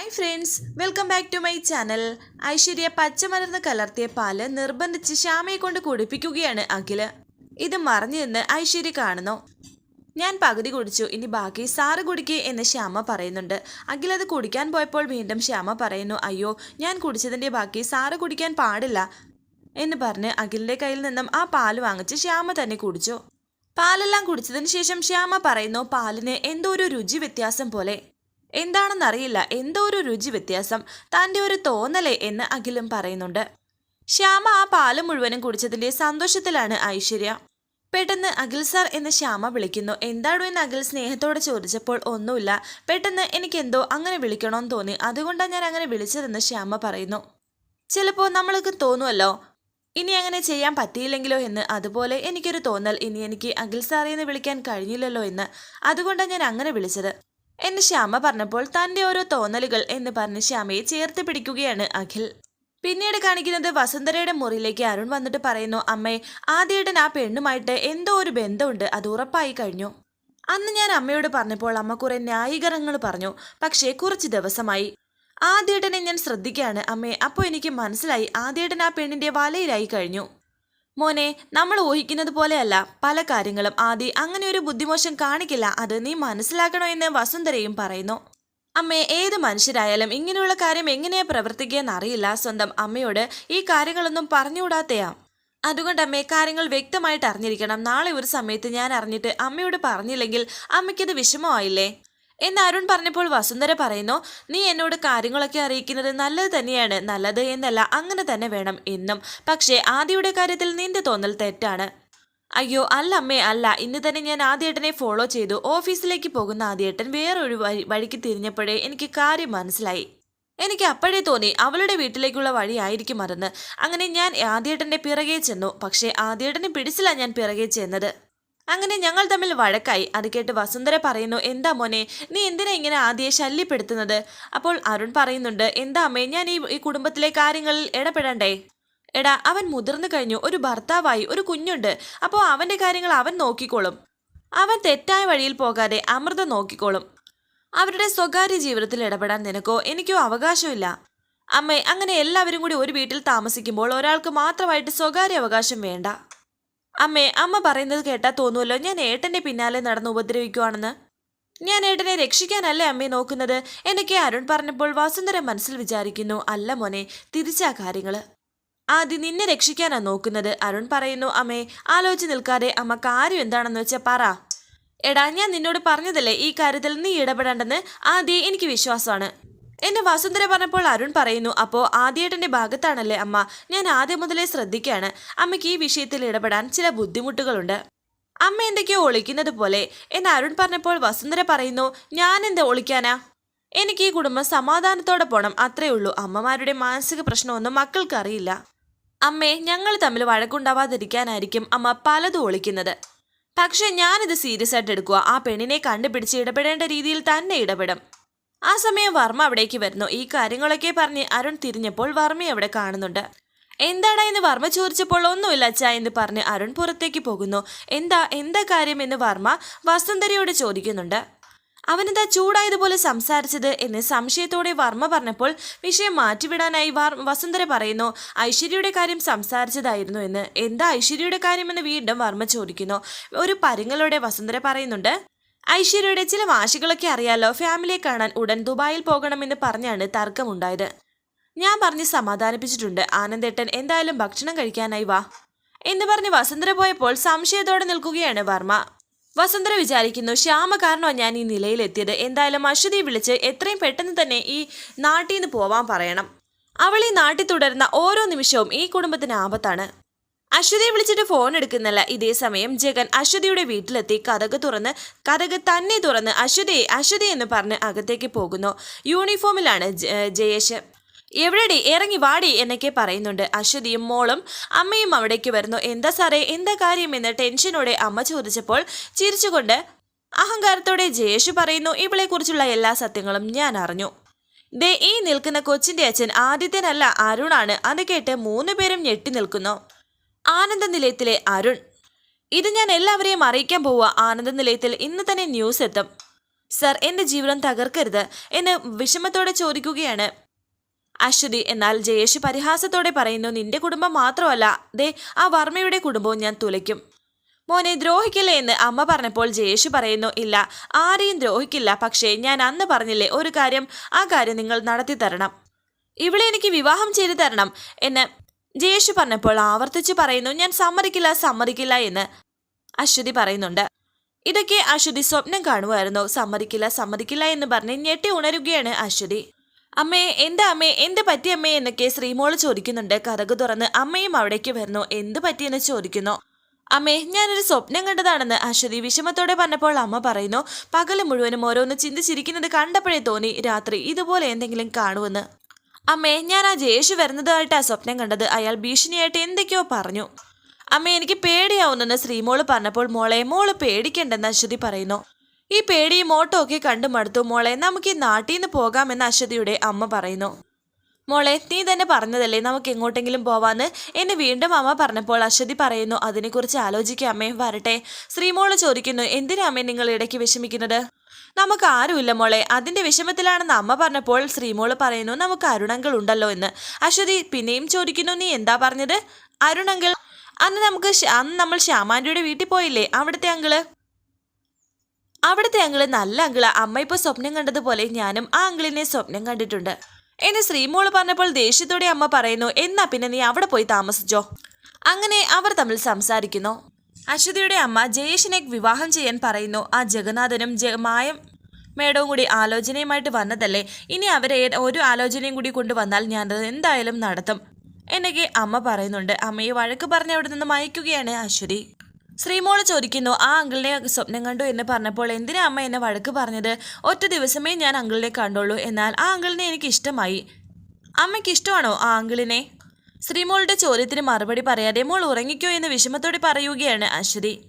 Hi friends welcome back to my channel Aishwarya പച്ചമലർന്ന് കലർത്തിയ പാൽ നിർബന്ധിച്ച് ശ്യാമയെ കൊണ്ട് കുടിപ്പിക്കുകയാണ് അഖിൽ. ഇത് മറിഞ്ഞു നിന്ന് ഐശ്വര്യ കാണുന്നു. ഞാൻ പകുതി കുടിച്ചു ഇനി ബാക്കി സാറ് കുടിക്കേ എന്ന് ശ്യാമ പറയുന്നുണ്ട്. അഖിൽ അത് കുടിക്കാൻ പോയപ്പോൾ വീണ്ടും ശ്യാമ പറയുന്നു അയ്യോ ഞാൻ കുടിച്ചതിന്റെ ബാക്കി സാറ് കുടിക്കാൻ പാടില്ല എന്ന് പറഞ്ഞ് അഖിലിന്റെ കയ്യിൽ നിന്നും ആ പാൽ വാങ്ങിച്ച് ശ്യാമ തന്നെ കുടിച്ചു. പാലെല്ലാം കുടിച്ചതിന് ശേഷം ശ്യാമ പറയുന്നു പാലിന് എന്തോ ഒരു രുചി വ്യത്യാസം പോലെ. എന്താണെന്നറിയില്ല. എന്തോ ഒരു രുചി വ്യത്യാസം. തന്റെ ഒരു തോന്നലേ എന്ന് അഖിലും പറയുന്നുണ്ട്. ശ്യാമ ആ പാൽ മുഴുവനും കുടിച്ചതിന്റെ സന്തോഷത്തിലാണ് ഐശ്വര്യ. പെട്ടെന്ന് അഖിൽ സാർ എന്ന് ശ്യാമ വിളിക്കുന്നു. എന്താണോ എന്ന് അഖിൽ സ്നേഹത്തോടെ ചോദിച്ചപ്പോൾ ഒന്നുമില്ല. പെട്ടെന്ന് എനിക്ക് എന്തോ അങ്ങനെ വിളിക്കണമെന്ന് തോന്നി. അതുകൊണ്ടാണ് ഞാൻ അങ്ങനെ വിളിച്ചതെന്ന് ശ്യാമ പറയുന്നു. ചിലപ്പോൾ നമ്മൾക്ക് തോന്നുമല്ലോ ഇനി അങ്ങനെ ചെയ്യാൻ പറ്റിയില്ലെങ്കിലോ എന്ന്. അതുപോലെ എനിക്കൊരു തോന്നൽ. ഇനി എനിക്ക് അഖിൽ സാറേ എന്ന് വിളിക്കാൻ കഴിഞ്ഞില്ലല്ലോ എന്ന്. അതുകൊണ്ടാണ് ഞാൻ അങ്ങനെ വിളിച്ചത്. എന്ന് ശ്യാമ പറഞ്ഞപ്പോൾ തന്റെ ഓരോ തോന്നലുകൾ എന്ന് പറഞ്ഞ് ശ്യാമയെ ചേർത്ത് പിടിക്കുകയാണ് അഖിൽ. പിന്നീട് കാണിക്കുന്നത് വസുന്ധരയുടെ മുറിയിലേക്ക് അരുൺ വന്നിട്ട് പറയുന്നു അമ്മേ ആദ്യേട്ടൻ ആ പെണ്ണുമായിട്ട് എന്തോ ഒരു ബന്ധമുണ്ട്. അത് ഉറപ്പായി കഴിഞ്ഞു. അന്ന് ഞാൻ അമ്മയോട് പറഞ്ഞപ്പോൾ അമ്മ കുറെ ന്യായീകരണങ്ങൾ പറഞ്ഞു. പക്ഷേ കുറച്ച് ദിവസമായി. ആദ്യേട്ടനെ ഞാൻ ശ്രദ്ധിക്കുകയാണ്. അമ്മേ അപ്പോൾ എനിക്ക് മനസ്സിലായി. ആദ്യേട്ടൻ ആ പെണ്ണിന്റെ വലയിലായി കഴിഞ്ഞു. മോനെ നമ്മൾ ഊഹിക്കുന്നത് പോലെയല്ല. പല കാര്യങ്ങളും ആദി അങ്ങനെ ഒരു ബുദ്ധിമോശം കാണിക്കില്ല. അത് നീ മനസ്സിലാക്കണോ എന്ന് വസുന്ധരയും പറയുന്നു. അമ്മേ ഏത് മനുഷ്യരായാലും ഇങ്ങനെയുള്ള കാര്യം എങ്ങനെയാ പ്രവർത്തിക്കുകയെന്ന് അറിയില്ല. സ്വന്തം അമ്മയോട് ഈ കാര്യങ്ങളൊന്നും പറഞ്ഞുകൂടാത്തയാ. അതുകൊണ്ട് അമ്മേ കാര്യങ്ങൾ വ്യക്തമായിട്ട് അറിഞ്ഞിരിക്കണം. നാളെ ഒരു സമയത്ത് ഞാൻ അറിഞ്ഞിട്ട് അമ്മയോട് പറഞ്ഞില്ലെങ്കിൽ അമ്മയ്ക്കത് വിഷമമായില്ലേ? എന്ന് അരുൺ പറഞ്ഞപ്പോൾ വസുന്ധര പറയുന്നു നീ എന്നോട് കാര്യങ്ങളൊക്കെ അറിയിക്കുന്നത് നല്ലത് തന്നെയാണ് നല്ലത് എന്നല്ല അങ്ങനെ തന്നെ വേണം എന്നും. പക്ഷേ ആദ്യയുടെ കാര്യത്തിൽ നിന്റെ തോന്നൽ തെറ്റാണ്. അയ്യോ അല്ല അമ്മേ അല്ല. ഇന്ന് തന്നെ ഞാൻ ആദ്യേട്ടനെ ഫോളോ ചെയ്തു. ഓഫീസിലേക്ക് പോകുന്ന ആദ്യേട്ടൻ വേറൊരു വഴി വഴിക്ക് തിരിഞ്ഞപ്പോഴേ എനിക്ക് കാര്യം മനസ്സിലായി. എനിക്ക് അപ്പോഴേ തോന്നി അവളുടെ വീട്ടിലേക്കുള്ള വഴിയായിരിക്കും അതെന്ന്. അങ്ങനെ ഞാൻ ആദ്യേട്ടന്റെ പിറകെ ചെന്നു. പക്ഷേ ആദ്യേട്ടനെ പിടിച്ചില്ല ഞാൻ പിറകെ ചെന്നത്. അങ്ങനെ ഞങ്ങൾ തമ്മിൽ വഴക്കായി. അത് കേട്ട് വസുന്ധര പറയുന്നു എന്താ മോനെ നീ എന്തിനാ ഇങ്ങനെ ആദ്യയെ ശല്യപ്പെടുത്തുന്നത്? അപ്പോൾ അരുൺ പറയുന്നുണ്ട് എന്താ അമ്മേ ഞാൻ ഈ ഈ കുടുംബത്തിലെ കാര്യങ്ങളിൽ ഇടപെടണ്ടേ? എടാ അവൻ മുതിർന്നു കഴിഞ്ഞു. ഒരു ഭർത്താവായി ഒരു കുഞ്ഞുണ്ട്. അപ്പോൾ അവന്റെ കാര്യങ്ങൾ അവൻ നോക്കിക്കോളും. അവൻ തെറ്റായ വഴിയിൽ പോകാതെ അമൃത നോക്കിക്കോളും. അവരുടെ സ്വകാര്യ ജീവിതത്തിൽ ഇടപെടാൻ നിനക്കോ എനിക്കോ അവകാശമില്ല. അമ്മേ അങ്ങനെ എല്ലാവരും കൂടി ഒരു വീട്ടിൽ താമസിക്കുമ്പോൾ ഒരാൾക്ക് മാത്രമായിട്ട് സ്വകാര്യ അവകാശം വേണ്ട. അമ്മേ അമ്മ പറയുന്നത് കേട്ടാ തോന്നുമല്ലോ ഞാൻ ഏട്ടന്റെ പിന്നാലെ നടന്ന് ഉപദ്രവിക്കുവാണെന്ന്. ഞാൻ ഏട്ടനെ രക്ഷിക്കാനല്ലേ അമ്മയെ നോക്കുന്നത്? എന്നൊക്കെ അരുൺ പറഞ്ഞപ്പോൾ വസുന്ധര മനസ്സിൽ വിചാരിക്കുന്നു അല്ല മോനെ തിരിച്ചാ കാര്യങ്ങൾ. ആദ്യം നിന്നെ രക്ഷിക്കാനാ നോക്കുന്നത്. അരുൺ പറയുന്നു അമ്മേ ആലോചിച്ച് നിൽക്കാതെ അമ്മ കാര്യം എന്താണെന്ന് വെച്ചാ പറ. എടാ ഞാൻ നിന്നോട് പറഞ്ഞതല്ലേ ഈ കാര്യത്തിൽ നീ ഇടപെടേണ്ടെന്ന്? ആദ്യം എനിക്ക് വിശ്വാസമാണ്. എന്നെ വസുന്ധര പറഞ്ഞപ്പോൾ അരുൺ പറയുന്നു അപ്പോൾ ആദ്യേട്ടന്റെ ഭാഗത്താണല്ലേ അമ്മ? ഞാൻ ആദ്യം മുതലേ ശ്രദ്ധിക്കുകയാണ് അമ്മയ്ക്ക് ഈ വിഷയത്തിൽ ഇടപെടാൻ ചില ബുദ്ധിമുട്ടുകളുണ്ട്. അമ്മ എന്തൊക്കെയോ ഒളിക്കുന്നത് പോലെ എന്ന് അരുൺ പറഞ്ഞപ്പോൾ വസുന്ധര പറയുന്നു ഞാൻ എന്താ ഒളിക്കാനാ? എനിക്ക് ഈ കുടുംബം സമാധാനത്തോടെ പോണം അത്രേ ഉള്ളൂ. അമ്മമാരുടെ മാനസിക പ്രശ്നമൊന്നും മക്കൾക്ക് അറിയില്ല അമ്മേ ഞങ്ങൾ തമ്മിൽ വഴക്കുണ്ടാവാതിരിക്കാനായിരിക്കും അമ്മ പലതും ഒളിക്കുന്നത്. പക്ഷെ ഞാനിത് സീരിയസ് ആയിട്ട് എടുക്കുക ആ പെണ്ണിനെ കണ്ടുപിടിച്ച് ഇടപെടേണ്ട രീതിയിൽ തന്നെ ഇടപെടും. ആ സമയം വർമ്മ അവിടേക്ക് വരുന്നു. ഈ കാര്യങ്ങളൊക്കെ പറഞ്ഞ് അരുൺ തിരിഞ്ഞപ്പോൾ വർമ്മയെ അവിടെ കാണുന്നുണ്ട്. എന്താടാ എന്ന് വർമ്മ ചോദിച്ചപ്പോൾ ഒന്നുമില്ല അച്ഛ എന്ന് പറഞ്ഞ് അരുൺ പുറത്തേക്ക് പോകുന്നു. എന്താ എന്താ കാര്യം എന്ന് വർമ്മ വസന്തരയോട് ചോദിക്കുന്നുണ്ട്. അവനെന്താ ചൂടായതുപോലെ സംസാരിച്ചത് എന്ന് സംശയത്തോടെ വർമ്മ പറഞ്ഞപ്പോൾ വിഷയം മാറ്റിവിടാനായി വർ വസുന്ധര പറയുന്നു ഐശ്വര്യയുടെ കാര്യം സംസാരിച്ചതായിരുന്നു എന്ന്. എന്താ ഐശ്വര്യയുടെ കാര്യമെന്ന് വീണ്ടും വർമ്മ ചോദിക്കുന്നു. ഒരു പരിങ്ങളോടെ വസുന്ധര പറയുന്നുണ്ട് ഐശ്വര്യയുടെ ചില വാശികളൊക്കെ അറിയാലോ. ഫാമിലിയെ കാണാൻ ഉടൻ ദുബായിൽ പോകണമെന്ന് പറഞ്ഞാണ് തർക്കമുണ്ടായത്. ഞാൻ പറഞ്ഞ് സമാധാനിപ്പിച്ചിട്ടുണ്ട്. ആനന്ദേട്ടൻ എന്തായാലും ഭക്ഷണം കഴിക്കാനായി വാ. എന്ന് പറഞ്ഞ് വസുന്ധര പോയപ്പോൾ സംശയത്തോടെ നിൽക്കുകയാണ് വർമ്മ. വസുന്ധര വിചാരിക്കുന്നു ശ്യാമ കാരണോ ഞാൻ ഈ നിലയിലെത്തിയത്. എന്തായാലും അശ്വതിയെ വിളിച്ച് എത്രയും പെട്ടെന്ന് തന്നെ ഈ നാട്ടിൽ നിന്ന് പോവാൻ പറയണം. അവൾ ഈ നാട്ടിൽ തുടരുന്ന ഓരോ നിമിഷവും ഈ കുടുംബത്തിന് ആപത്താണ്. അശ്വതിയെ വിളിച്ചിട്ട് ഫോൺ എടുക്കുന്നില്ല. ഇതേ സമയം ജഗൻ അശ്വതിയുടെ വീട്ടിലെത്തി. കഥക് തുറന്ന് കഥക് തന്നെ തുറന്ന് അശ്വതിയെ അശ്വതി എന്ന് പറഞ്ഞ് അകത്തേക്ക് പോകുന്നു. യൂണിഫോമിലാണ് ജയേഷ്. എവിടെടി? ഇറങ്ങി വാടി എന്നൊക്കെ പറയുന്നുണ്ട് അശ്വതിയും മോളും. അമ്മയും അവിടേക്ക് വരുന്നു. എന്താ സാറേ? എന്താ കാര്യം എന്ന് ടെൻഷനോടെ അമ്മ ചോദിച്ചപ്പോൾ ചിരിച്ചുകൊണ്ട് അഹങ്കാരത്തോടെ ജയേഷ് പറയുന്നു ഇവളെക്കുറിച്ചുള്ള എല്ലാ സത്യങ്ങളും ഞാൻ അറിഞ്ഞു. ദേ ഈ നിൽക്കുന്ന കൊച്ചിന്റെ അച്ഛൻ ആദിത്യനല്ല അരുണാണ്. അത് കേട്ട് മൂന്ന് പേരും ഞെട്ടി നിൽക്കുന്നു. ആനന്ദ നിലയത്തിലെ അരുൺ. ഇത് ഞാൻ എല്ലാവരെയും അറിയിക്കാൻ പോവുക. ആനന്ദ നിലയത്തിൽ ഇന്ന് തന്നെ ന്യൂസ് എത്തും. സർ എന്റെ ജീവിതം തകർക്കരുത് എന്ന് വിഷമത്തോടെ ചോദിക്കുകയാണ്. അശ്വതി എന്നാൽ ജയേഷ് പരിഹാസത്തോടെ പറയുന്നു നിന്റെ കുടുംബം മാത്രമല്ല. ദേ ആ വർമ്മയുടെ കുടുംബവും ഞാൻ തുലയ്ക്കും. മോനെ ദ്രോഹിക്കില്ലേ എന്ന് അമ്മ പറഞ്ഞപ്പോൾ ജയേഷ് പറയുന്നു ഇല്ല ആരെയും ദ്രോഹിക്കില്ല. പക്ഷേ ഞാൻ അന്ന് പറഞ്ഞില്ലേ ഒരു കാര്യം ആ കാര്യം നിങ്ങൾ നടത്തി തരണം ഇവിടെ എനിക്ക് വിവാഹം ചെയ്തു തരണം എന്ന് ജയേഷ് പറഞ്ഞപ്പോൾ ആവർത്തിച്ച് പറയുന്നു ഞാൻ സമ്മതിക്കില്ല സമ്മതിക്കില്ല എന്ന് അശ്വതി പറയുന്നുണ്ട്. ഇതൊക്കെ അശ്വതി സ്വപ്നം കാണുമായിരുന്നു. സമ്മതിക്കില്ല സമ്മതിക്കില്ല എന്ന് പറഞ്ഞ് ഞെട്ടി ഉണരുകയാണ് അശ്വതി. അമ്മേ എന്റെ അമ്മേ എന്ത് പറ്റി അമ്മേ? എന്നൊക്കെ ശ്രീമോൾ ചോദിക്കുന്നുണ്ട്. കഥകു തുറന്ന് അമ്മയും അവിടേക്ക് വരുന്നു. എന്ത് പറ്റിയെന്ന് ചോദിക്കുന്നു? അമ്മേ ഞാനൊരു സ്വപ്നം കണ്ടതാണെന്ന് അശ്വതി വിഷമത്തോടെ പറഞ്ഞപ്പോൾ അമ്മ പറയുന്നു പകൽ മുഴുവനും ഓരോന്ന് ചിന്തിച്ചിരിക്കുന്നത് കണ്ടപ്പോഴേ തോന്നി. രാത്രി ഇതുപോലെ എന്തെങ്കിലും കാണുമെന്ന്. അമ്മേ ഞാൻ ആ ജയേഷ് വരുന്നതായിട്ടാ സ്വപ്നം കണ്ടത്. അയാൾ ഭീഷണിയായിട്ട് എന്തൊക്കെയോ പറഞ്ഞു. അമ്മ എനിക്ക് പേടിയാവുന്നെന്ന് ശ്രീമോൾ പറഞ്ഞപ്പോൾ മോളെ മോൾ പേടിക്കണ്ടെന്ന് അശ്വതി പറയുന്നു. ഈ പേടി ഓട്ടോ ഒക്കെ കണ്ടു മടുത്തു. മോളെ നമുക്ക് ഈ നാട്ടിൽ നിന്ന് പോകാമെന്ന് അശ്വതിയുടെ അമ്മ പറയുന്നു. മോളെ നീ തന്നെ പറഞ്ഞതല്ലേ നമുക്ക് എങ്ങോട്ടെങ്കിലും പോവാന്ന്? എന്നെ വീണ്ടും അമ്മ പറഞ്ഞപ്പോൾ അശ്വതി പറയുന്നു അതിനെക്കുറിച്ച് ആലോചിക്കാം അമ്മേ വരട്ടെ. ശ്രീമോൾ ചോദിക്കുന്നു എന്തിനാ അമ്മേ നിങ്ങൾ ഇടയ്ക്ക് വിഷമിക്കുന്നത്? നമുക്ക് ആരുമില്ല മോളെ. അതിന്റെ വിഷമത്തിലാണെന്ന് അമ്മ പറഞ്ഞപ്പോൾ ശ്രീമോൾ പറയുന്നു നമുക്ക് അരുണങ്കൾ ഉണ്ടല്ലോ എന്ന്. അശ്വതി പിന്നെയും ചോദിക്കുന്നു നീ എന്താ പറഞ്ഞത്? അരുണങ്കൾ അന്ന് നമുക്ക് അന്ന് നമ്മൾ ശ്യാമാന്റിയുടെ വീട്ടിൽ പോയില്ലേ? അവിടുത്തെ അങ്കിൾ? അവിടുത്തെ അങ്കിൾ നല്ല അങ്കിൾ. അമ്മ ഇപ്പോൾ സ്വപ്നം കണ്ടതുപോലെ ഞാനും ആ അങ്കിളിനെ സ്വപ്നം കണ്ടിട്ടുണ്ട്. എന്ന് ശ്രീമോൾ പറഞ്ഞപ്പോൾ ദേഷ്യത്തോടെ അമ്മ പറയുന്നു എന്നാ പിന്നെ നീ അവിടെ പോയി താമസിച്ചോ? അങ്ങനെ അവർ തമ്മിൽ സംസാരിക്കുന്നു. അശ്വതിയുടെ അമ്മ ജയേഷിനെ വിവാഹം ചെയ്യാൻ പറയുന്നു. ആ ജഗന്നാഥനും മായം മേഡവും കൂടി ആലോചനയുമായിട്ട് വന്നതല്ലേ? ഇനി അവരെ ഒരു ആലോചനയും കൂടി കൊണ്ടുവന്നാൽ ഞാനത് എന്തായാലും നടത്തും എന്നൊക്കെ അമ്മ പറയുന്നുണ്ട്. അമ്മയെ വഴക്ക് പറഞ്ഞ് അവിടെ നിന്ന് മയക്കുകയാണ് അശ്വതി. ശ്രീമോൾ ചോദിക്കുന്നു ആ അങ്കിളിനെ സ്വപ്നം കണ്ടു എന്ന് പറഞ്ഞപ്പോൾ എന്തിനാ അമ്മ എന്നെ വഴക്ക് പറഞ്ഞത്? ഒറ്റ ദിവസമേ ഞാൻ അങ്കിളിനെ കണ്ടുള്ളൂ. എന്നാൽ ആ അങ്കിളിനെ എനിക്ക് ഇഷ്ടമായി അമ്മയ്ക്ക് ഇഷ്ടമാണോ ആ അങ്കിളിനെ? ശ്രീമോളുടെ ചോദ്യത്തിന് മറുപടി പറയാതെ മോൾ ഉറങ്ങിക്കോ എന്ന് വിഷമത്തോടെ പറയുകയാണ് അശ്വതി.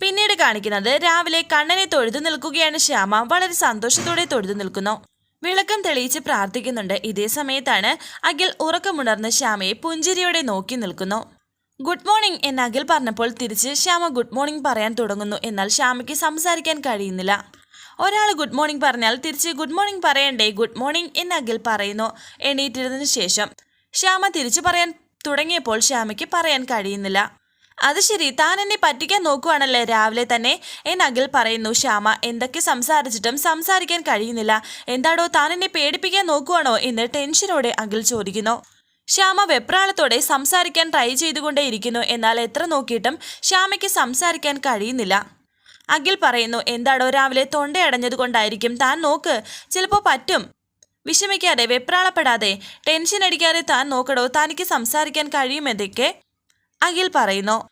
പിന്നീട് കാണിക്കുന്നത് രാവിലെ കണ്ണനെ തൊഴുതു നിൽക്കുകയാണ് ശ്യാമ. വളരെ സന്തോഷത്തോടെ തൊഴുതു നിൽക്കുന്നു. വിളക്കം തെളിയിച്ച് പ്രാർത്ഥിക്കുന്നുണ്ട്. ഇതേ സമയത്താണ് അഖിൽ ഉറക്കമുണർന്ന് ശ്യാമയെ പുഞ്ചിരിയോടെ നോക്കി നിൽക്കുന്നു. ഗുഡ് മോർണിംഗ് എന്ന് അഖിൽ പറഞ്ഞപ്പോൾ തിരിച്ച് ശ്യാമ ഗുഡ് മോർണിംഗ് പറയാൻ തുടങ്ങുന്നു. എന്നാൽ ശ്യാമയ്ക്ക് സംസാരിക്കാൻ കഴിയുന്നില്ല. ഒരാൾ ഗുഡ് മോർണിംഗ് പറഞ്ഞാൽ തിരിച്ച് ഗുഡ് മോർണിംഗ് പറയണ്ടേ? ഗുഡ് മോർണിംഗ് എന്ന് അഖിൽ പറയുന്നു. എണീറ്റിരുന്നതിന് ശേഷം ശ്യാമ തിരിച്ചു പറയാൻ തുടങ്ങിയപ്പോൾ ശ്യാമയ്ക്ക് പറയാൻ കഴിയുന്നില്ല. അത് ശരി താൻ എന്നെ പറ്റിക്കാൻ നോക്കുവാണല്ലേ? രാവിലെ തന്നെ എന്ന് അഖിൽ പറയുന്നു ശ്യാമ എന്തൊക്കെ സംസാരിച്ചിട്ടും സംസാരിക്കാൻ കഴിയുന്നില്ല. എന്താടോ താൻ എന്നെ പേടിപ്പിക്കാൻ നോക്കുവാണോ? എന്ന് ടെൻഷനോടെ അഖിൽ ചോദിക്കുന്നു. ശ്യാമ വെപ്രാളത്തോടെ സംസാരിക്കാൻ ട്രൈ ചെയ്തുകൊണ്ടേയിരിക്കുന്നു എന്നാൽ എത്ര നോക്കിയിട്ടും ശ്യാമയ്ക്ക് സംസാരിക്കാൻ കഴിയുന്നില്ല. അഖിൽ പറയുന്നു എന്താടോ രാവിലെ തൊണ്ടയടഞ്ഞതുകൊണ്ടായിരിക്കും താൻ നോക്ക് ചിലപ്പോൾ പറ്റും. വിഷമിക്കാതെ വെപ്രാളപ്പെടാതെ ടെൻഷൻ അടിക്കാതെ താൻ നോക്കടോ തനിക്ക് സംസാരിക്കാൻ കഴിയുമെന്നൊക്കെ അഖിൽ പറയുന്നു.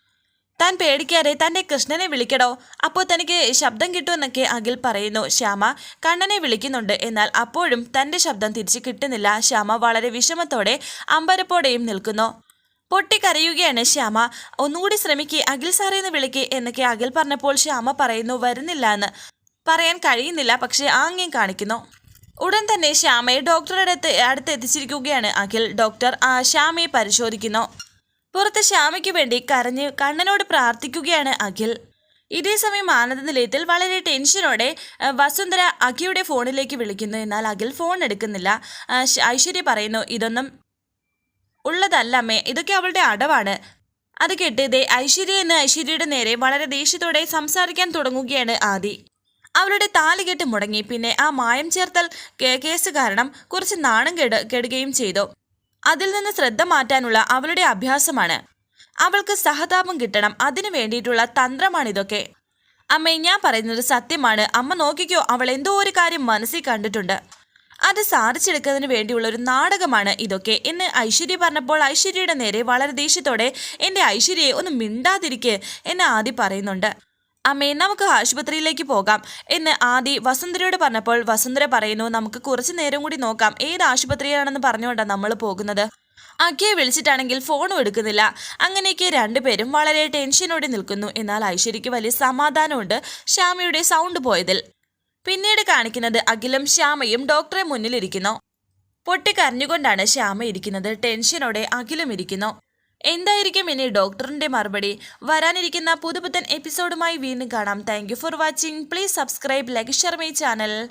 താൻ പേടിക്കാതെ തന്റെ കൃഷ്ണനെ വിളിക്കടോ അപ്പോൾ തനിക്ക് ശബ്ദം കിട്ടുമെന്നൊക്കെ അഖിൽ പറയുന്നു. ശ്യാമ കണ്ണനെ വിളിക്കുന്നുണ്ട്. എന്നാൽ അപ്പോഴും തന്റെ ശബ്ദം തിരിച്ചു കിട്ടുന്നില്ല. ശ്യാമ വളരെ വിഷമത്തോടെ അമ്പരപ്പോടെയും നിൽക്കുന്നു. പൊട്ടിക്കരയുകയാണ് ശ്യാമ. ഒന്നുകൂടി ശ്രമിക്കേ അഖിൽ സാറേ എന്ന് വിളിക്കുക എന്നൊക്കെ അഖിൽ പറഞ്ഞപ്പോൾ ശ്യാമ പറയുന്നു വരുന്നില്ല എന്ന്. പറയാൻ കഴിയുന്നില്ല പക്ഷേ ആംഗ്യം കാണിക്കുന്നു. ഉടൻ തന്നെ ശ്യാമയെ ഡോക്ടറുടെ അടുത്ത് അടുത്ത് എത്തിച്ചിരിക്കുകയാണ്. അഖിൽ ഡോക്ടർ ആ ശ്യാമയെ പരിശോധിക്കുന്നു. പുറത്ത് ശ്യാമയ്ക്ക് വേണ്ടി കരഞ്ഞ് കണ്ണനോട് പ്രാർത്ഥിക്കുകയാണ് അഖിൽ. ഇതേ സമയം ആനന്ദ നിലയത്തിൽ വളരെ ടെൻഷനോടെ വസുന്ധര അഖിയുടെ ഫോണിലേക്ക് വിളിക്കുന്നു. എന്നാൽ അഖിൽ ഫോൺ എടുക്കുന്നില്ല. ഐശ്വര്യ പറയുന്നു ഇതൊന്നും ഉള്ളതല്ല അമ്മേ ഇതൊക്കെ അവളുടെ അടവാണ്. അത് കേട്ട് ദേ ഐശ്വര്യ എന്ന് ഐശ്വര്യയുടെ നേരെ വളരെ ദേഷ്യത്തോടെ സംസാരിക്കാൻ തുടങ്ങുകയാണ് ആദി. അവളുടെ താലികെട്ട് മുടങ്ങി. പിന്നെ ആ മായം ചേർത്തൽ കേസ് കാരണം കുറച്ച് നാണം കെട കെടുകയും ചെയ്തു. അതിൽ നിന്ന് ശ്രദ്ധ മാറ്റാനുള്ള അവളുടെ അഭ്യാസമാണ്. അവൾക്ക് സഹതാപം കിട്ടണം. അതിനു വേണ്ടിയിട്ടുള്ള തന്ത്രമാണിതൊക്കെ അമ്മ ഞാൻ പറയുന്നത് സത്യമാണ്. അമ്മ നോക്കിക്കോ അവൾ എന്തോ ഒരു കാര്യം മനസ്സിൽ കണ്ടിട്ടുണ്ട്. അത് സാധിച്ചെടുക്കുന്നതിന് വേണ്ടിയുള്ള ഒരു നാടകമാണ് ഇതൊക്കെ എന്ന് ഐശ്വര്യ പറഞ്ഞപ്പോൾ ഐശ്വര്യയുടെ നേരെ വളരെ ദേഷ്യത്തോടെ എന്റെ ഐശ്വര്യയെ ഒന്ന് മിണ്ടാതിരിക്കെ എന്ന് ആദ്യം പറയുന്നുണ്ട്. അമ്മേ നമുക്ക് ആശുപത്രിയിലേക്ക് പോകാം. എന്ന് ആദി വസുന്ധരയോട് പറഞ്ഞപ്പോൾ വസുന്ധര പറയുന്നു നമുക്ക് കുറച്ച് നേരം കൂടി നോക്കാം. ഏത് ആശുപത്രിയാണെന്ന് പറഞ്ഞുകൊണ്ടാണ് നമ്മൾ പോകുന്നത്? അഖിയെ വിളിച്ചിട്ടാണെങ്കിൽ ഫോണും എടുക്കുന്നില്ല. അങ്ങനെയൊക്കെ രണ്ടുപേരും വളരെ ടെൻഷനോടെ നിൽക്കുന്നു. എന്നാൽ ഐശ്വര്യയ്ക്ക് വലിയ സമാധാനമുണ്ട് ശ്യാമയുടെ സൗണ്ട് പോയതിൽ. പിന്നീട് കാണിക്കുന്നത് അഖിലും ശ്യാമയും ഡോക്ടറെ മുന്നിലിരിക്കുന്നു. പൊട്ടിക്കരഞ്ഞുകൊണ്ടാണ് ശ്യാമ ഇരിക്കുന്നത്. ടെൻഷനോടെ അഖിലും ഇരിക്കുന്നു. എന്തായിരിക്കും ഇനി ഡോക്ടറിന്റെ മറുപടി? വരാനിരിക്കുന്ന പുതുപുത്തൻ എപ്പിസോഡുമായി വീണ്ടും കാണാം. Thank for watching please subscribe like share my channel